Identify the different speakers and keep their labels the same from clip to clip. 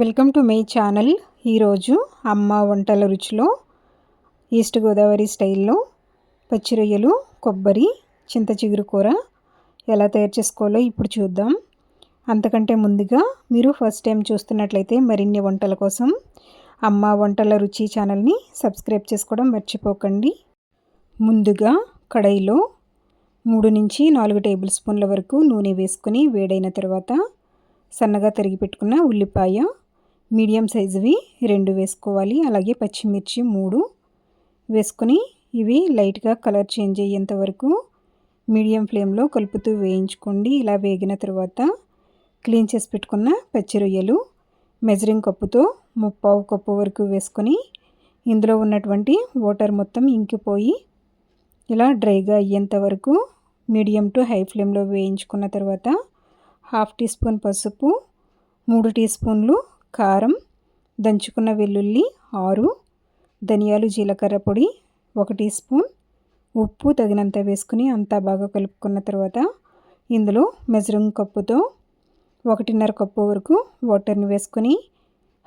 Speaker 1: Welcome to my channel. ఈరోజు అమ్మ వంటల రుచిలో ఈస్ట్ గోదావరి స్టైల్లో పచ్చి రొయ్యలు కొబ్బరి చింత చిగురు కూర ఎలా తయారు చేసుకోవాలో ఇప్పుడు చూద్దాం. అంతకంటే ముందుగా మీరు ఫస్ట్ టైం చూస్తున్నట్లయితే మరిన్ని వంటల కోసం అమ్మ వంటల రుచి ఛానల్ని సబ్స్క్రైబ్ చేసుకోవడం మర్చిపోకండి. ముందుగా కడాయిలో మూడు నుంచి నాలుగు టేబుల్ స్పూన్ల వరకు నూనె వేసుకొని వేడైన తర్వాత సన్నగా తరిగి పెట్టుకున్న ఉల్లిపాయ మీడియం సైజువి రెండు వేసుకోవాలి. అలాగే పచ్చిమిర్చి మూడు వేసుకొని ఇవి లైట్గా కలర్ చేంజ్ అయ్యేంత వరకు మీడియం ఫ్లేమ్లో కలుపుతూ వేయించుకోండి. ఇలా వేగిన తర్వాత క్లీన్ చేసి పెట్టుకున్న పచ్చి రొయ్యలు మెజరింగ్ కప్పుతో ముప్పావు కప్పు వరకు వేసుకొని ఇందులో ఉన్నటువంటి వాటర్ మొత్తం ఇంకిపోయి ఇలా డ్రైగా అయ్యేంత వరకు మీడియం టు హై ఫ్లేమ్లో వేయించుకున్న తర్వాత హాఫ్ టీ స్పూన్ పసుపు మూడు టీ స్పూన్లు కారం దంచుకున్న వెల్లుల్లి ఆరు ధనియాలు జీలకర్ర పొడి ఒక టీ స్పూన్ ఉప్పు తగినంత వేసుకుని అంతా బాగా కలుపుకున్న తర్వాత ఇందులో మెజరింగ్ కప్పుతో ఒకటిన్నర కప్పు వరకు వాటర్ని వేసుకొని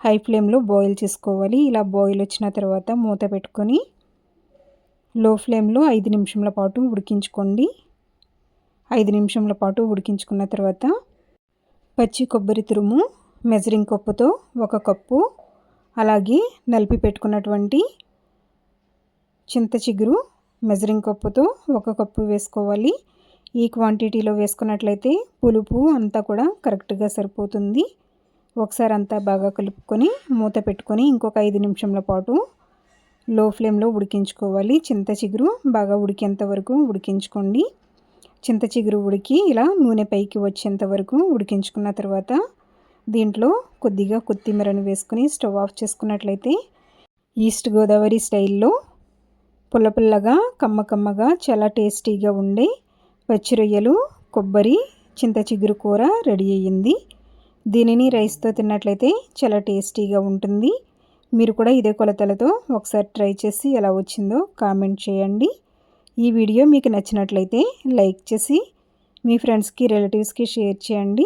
Speaker 1: హై ఫ్లేమ్లో బాయిల్ చేసుకోవాలి. ఇలా బాయిల్ వచ్చిన తర్వాత మూత పెట్టుకొని లో ఫ్లేమ్లో ఐదు నిమిషంల పాటు ఉడికించుకోండి. ఐదు నిమిషంల పాటు ఉడికించుకున్న తర్వాత పచ్చి కొబ్బరి తురుము మెజరింగ్ కప్పుతో ఒక కప్పు అలాగే నలిపి పెట్టుకున్నటువంటి చింత చిగురు మెజరింగ్ కప్పుతో ఒక కప్పు వేసుకోవాలి. ఈ క్వాంటిటీలో వేసుకున్నట్లయితే పులుపు అంతా కూడా కరెక్ట్గా సరిపోతుంది. ఒకసారి అంతా బాగా కలుపుకొని మూత పెట్టుకొని ఇంకొక ఐదు నిమిషంల పాటు లో ఫ్లేమ్లో ఉడికించుకోవాలి. చింత చిగురు బాగా ఉడికేంత వరకు ఉడికించుకోండి. చింత చిగురు ఉడికి ఇలా నూనె పైకి వచ్చేంత వరకు ఉడికించుకున్న తర్వాత దీంట్లో కొద్దిగా కొత్తిమీరను వేసుకుని స్టవ్ ఆఫ్ చేసుకున్నట్లయితే ఈస్ట్ గోదావరి స్టైల్లో పుల్ల పుల్లగా కమ్మ కమ్మగా చాలా టేస్టీగా ఉండే పచ్చి రొయ్యలు కొబ్బరి చింత చిగురు కూర రెడీ అయ్యింది. దీనిని రైస్తో తిన్నట్లయితే చాలా టేస్టీగా ఉంటుంది. మీరు కూడా ఇదే కొలతలతో ఒకసారి ట్రై చేసి ఎలా వచ్చిందో కామెంట్ చేయండి. ఈ వీడియో మీకు నచ్చినట్లయితే లైక్ చేసి మీ ఫ్రెండ్స్కి రిలేటివ్స్కి షేర్ చేయండి.